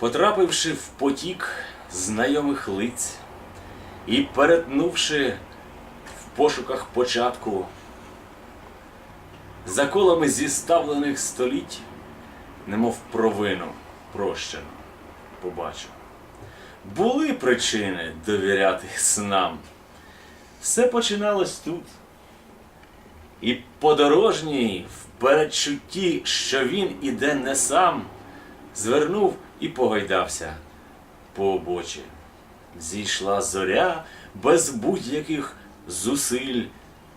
Потрапивши в потік знайомих лиць і перетнувши в пошуках початку за колами зіставлених століть, немов провину прощено, побачив. Були причини довіряти снам. Все починалось тут. І подорожній в передчутті, що він іде не сам, звернув і погойдався по обочі. Зійшла зоря без будь-яких зусиль,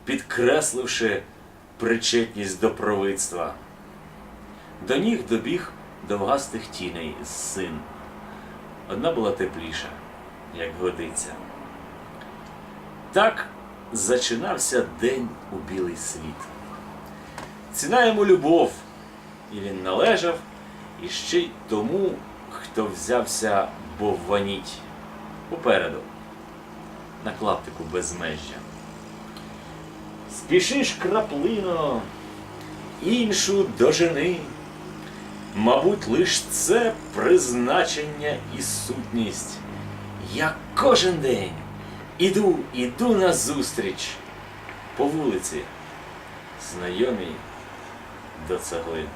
підкресливши причетність до провидства. До ніг добіг довгастих тіней з син. Одна була тепліша, як годиться. Так зачинався день у білий світ. Ціна йому любов, і він належав і ще й тому, хто взявся бовваніть попереду, на клаптику безмежжя. Спішиш краплино, іншу дожени. Мабуть, лиш це призначення і сутність. Я кожен день іду, іду назустріч по вулиці, знайомій до цеглин.